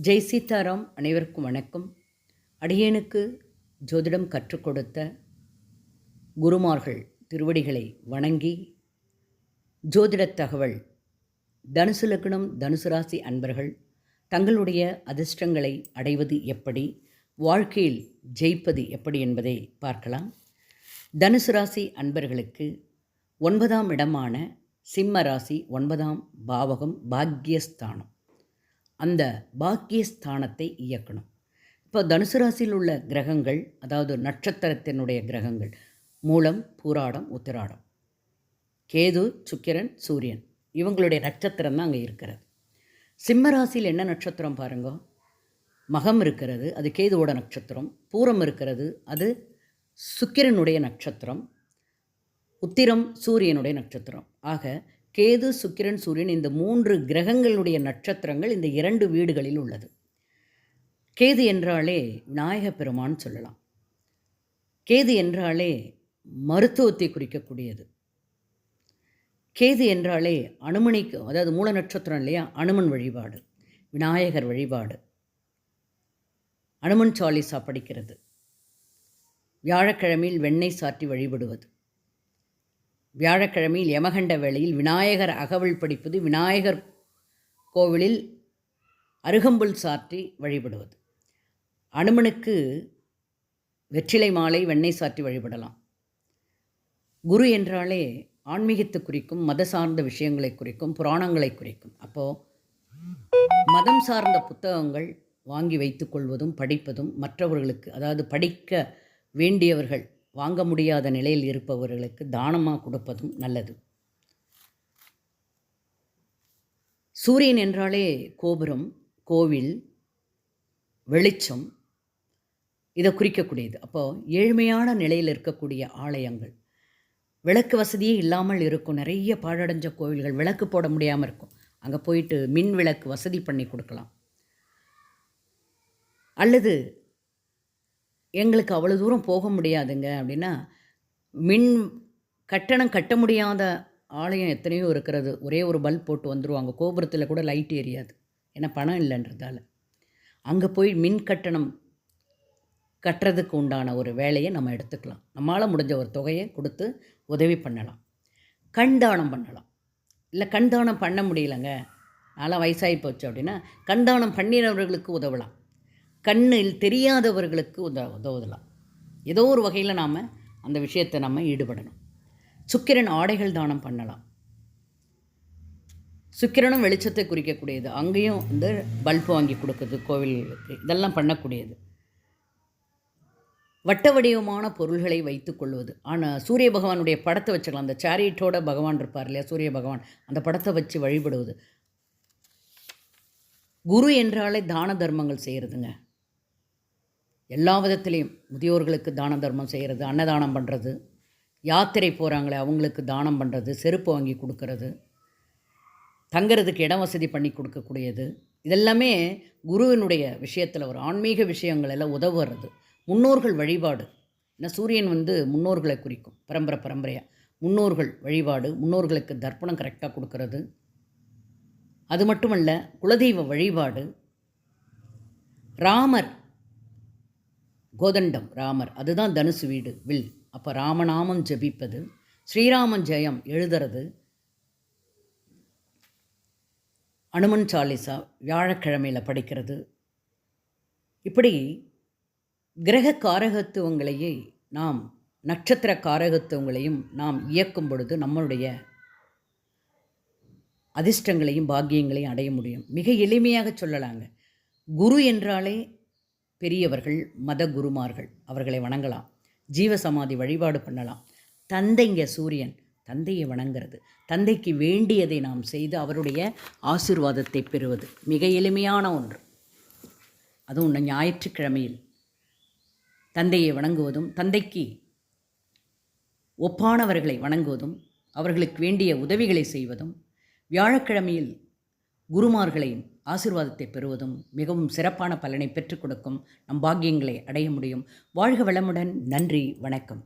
ஜெய் சீதாராம் அனைவருக்கும் வணக்கம். அடியேனுக்கு ஜோதிடம் கற்றுக் கொடுத்த குருமார்கள் திருவடிகளை வணங்கி ஜோதிடத் தகவல். தனுசு லக்னம் தனுசு ராசி அன்பர்கள் தங்களுடைய அதிர்ஷ்டங்களை அடைவது எப்படி வாழ்க்கையில் ஜெயிப்பது எப்படி என்பதை பார்க்கலாம். தனுசு ராசி அன்பர்களுக்கு ஒன்பதாம் இடமான சிம்ம ராசி ஒன்பதாம் பாவகம் பாக்யஸ்தானம். அந்த பாக்கியஸ்தானத்தை இயக்கணும். இப்போ தனுசு ராசியில் உள்ள கிரகங்கள் அதாவது நட்சத்திரத்தினுடைய கிரகங்கள் மூலம் பூராடம் உத்திராடம். கேது சுக்கிரன் சூரியன் இவங்களுடைய நட்சத்திரம் தான் அங்கே இருக்கிறது. சிம்ம ராசியில் என்ன நட்சத்திரம் பாருங்க? மகம் இருக்கிறது அது கேதுவோட நட்சத்திரம். பூரம் இருக்கிறது அது சுக்கிரனுடைய நட்சத்திரம். உத்திரம் சூரியனுடைய நட்சத்திரம். ஆக கேது சுக்கிரன் சூரியன் இந்த மூன்று கிரகங்களுடைய நட்சத்திரங்கள் இந்த இரண்டு வீடுகளில் உள்ளது. கேது என்றாலே விநாயக பெருமான் சொல்லலாம். கேது என்றாலே மருத்துவத்தை குறிக்கக்கூடியது. கேது என்றாலே அனுமனிக்கு அதாவது மூல நட்சத்திரம் இல்லையா அனுமன் வழிபாடு விநாயகர் வழிபாடு அனுமன் சாலிசா படிக்கிறது வியாழக்கிழமையில் வெண்ணெய் சாற்றி வழிபடுவது. வியாழக்கிழமையில் யமகண்ட வேளையில் விநாயகர் அகவல் படிப்பது விநாயகர் கோவிலில் அருகம்புல் சாற்றி வழிபடுவது. அனுமனுக்கு வெற்றிலை மாலை வெண்ணெய் சாற்றி வழிபடலாம். குரு என்றாலே ஆன்மீகத்தை குறிக்கும் மத சார்ந்த விஷயங்களை குறிக்கும் புராணங்களை குறிக்கும். அப்போது மதம் சார்ந்த புத்தகங்கள் வாங்கி வைத்துக்கொள்வதும் படிப்பதும் மற்றவர்களுக்கு அதாவது படிக்க வேண்டியவர்கள் வாங்க முடியாத நிலையில் இருப்பவர்களுக்கு தானமாக கொடுப்பதும் நல்லது. சூரியன் என்றாலே கோபுரம் கோவில் வெளிச்சம் இதை குறிக்கக்கூடியது. அப்போது ஏழ்மையான நிலையில் இருக்கக்கூடிய ஆலயங்கள். விளக்கு வசதியே இல்லாமல் இருக்கும். நிறைய பாழடைஞ்ச கோவில்கள் விளக்கு போட முடியாமல் இருக்கும். அங்கே போயிட்டு மின் விளக்கு வசதி பண்ணி கொடுக்கலாம். அல்லது எங்களுக்கு அவ்வளோ தூரம் போக முடியாதுங்க அப்படின்னா மின் கட்டணம் கட்ட முடியாத ஆலயம் எத்தனையோ இருக்கிறது. ஒரே ஒரு பல்ப் போட்டு வந்துடுவாங்க கோபுரத்தில் கூட லைட் எரியாது ஏன்னா பணம் இல்லைன்றதால. அங்கே போய் மின் கட்டணம் கட்டுறதுக்கு உண்டான ஒரு வேலையை நம்ம எடுத்துக்கலாம். நம்மளால் முடிஞ்ச ஒரு தொகையை கொடுத்து உதவி பண்ணலாம். கண் தானம் பண்ணலாம். இல்லை கண்தானம் பண்ண முடியலங்க. நான்லாம் வயசாகி போச்சு அப்படின்னா கண்தானம் பண்ணினவர்களுக்கு உதவலாம். கண்ணில் தெரியாதவர்களுக்கு உத உதவுதலாம் ஏதோ ஒரு வகையில் நாம் அந்த விஷயத்தை நம்ம ஈடுபடணும். சுக்கிரன் ஆடைகள் தானம் பண்ணலாம். சுக்கிரனும் வெளிச்சத்தை குறிக்கக்கூடியது. அங்கேயும் வந்து பல்ப் வாங்கி கொடுக்குறது கோவில்களுக்கு இதெல்லாம் பண்ணக்கூடியது. வட்ட வடிவமான பொருள்களை வைத்துக்கொள்வது ஆனால் சூரிய பகவானுடைய படத்தை வச்சுக்கலாம். அந்த சேரியட்டோட பகவான் இருப்பார் இல்லையா? சூரிய பகவான். அந்த படத்தை வச்சு வழிபடுவது. குரு என்றாலே தான தர்மங்கள் செய்கிறதுங்க எல்லா விதத்துலேயும் முதியோர்களுக்கு தான தர்மம் செய்கிறது அன்னதானம் பண்ணுறது யாத்திரை போகிறாங்களே அவங்களுக்கு தானம் பண்ணுறது செருப்பு வாங்கி கொடுக்கறது தங்கிறதுக்கு இடம் வசதி பண்ணி கொடுக்கக்கூடியது. இதெல்லாமே குருவினுடைய விஷயத்தில் ஒரு ஆன்மீக விஷயங்கள் எல்லாம் உதவுறது. முன்னோர்கள் வழிபாடு. ஏன்னா சூரியன் வந்து முன்னோர்களை குறிக்கும் பரம்பரை பரம்பரையாக முன்னோர்கள் வழிபாடு முன்னோர்களுக்கு தர்ப்பணம் கரெக்டாக கொடுக்கறது. அது மட்டுமல்ல குலதெய்வ வழிபாடு. ராமர் கோதண்டம் ராமர். அதுதான் தனுசு வீடு வில். அப்போ ராமநாமம் ஜபிப்பது ஸ்ரீராமன் ஜெயம் எழுதுறது. அனுமன் சாலிசா வியாழக்கிழமையில் படிக்கிறது. இப்படி கிரக காரகத்துவங்களையே நாம் நட்சத்திர காரகத்துவங்களையும் நாம் இயக்கும் பொழுது நம்மளுடைய அதிர்ஷ்டங்களையும் பாக்கியங்களையும் அடைய முடியும். மிக எளிமையாக சொல்லலாங்க. குரு என்றாலே பெரியவர்கள் மத குருமார்கள் அவர்களை வணங்கலாம். ஜீவசமாதி வழிபாடு பண்ணலாம். தந்தைங்க சூரியன் தந்தையை வணங்குறது. தந்தைக்கு வேண்டியதை நாம் செய்து அவருடைய ஆசிர்வாதத்தை பெறுவது. மிக எளிமையான ஒன்று. அதுவும் ஞாயிற்றுக்கிழமையில். தந்தையை வணங்குவதும் தந்தைக்கு ஒப்பானவர்களை வணங்குவதும் அவர்களுக்கு வேண்டிய உதவிகளை செய்வதும் வியாழக்கிழமையில் குருமார்களையும் ஆசிர்வாதத்தை பெறுவதும் மிகவும் சிறப்பான பலனை பெற்றுக் கொடுக்கும் நம் பாக்கியங்களை அடைய முடியும். வாழ்க வளமுடன். நன்றி. வணக்கம்.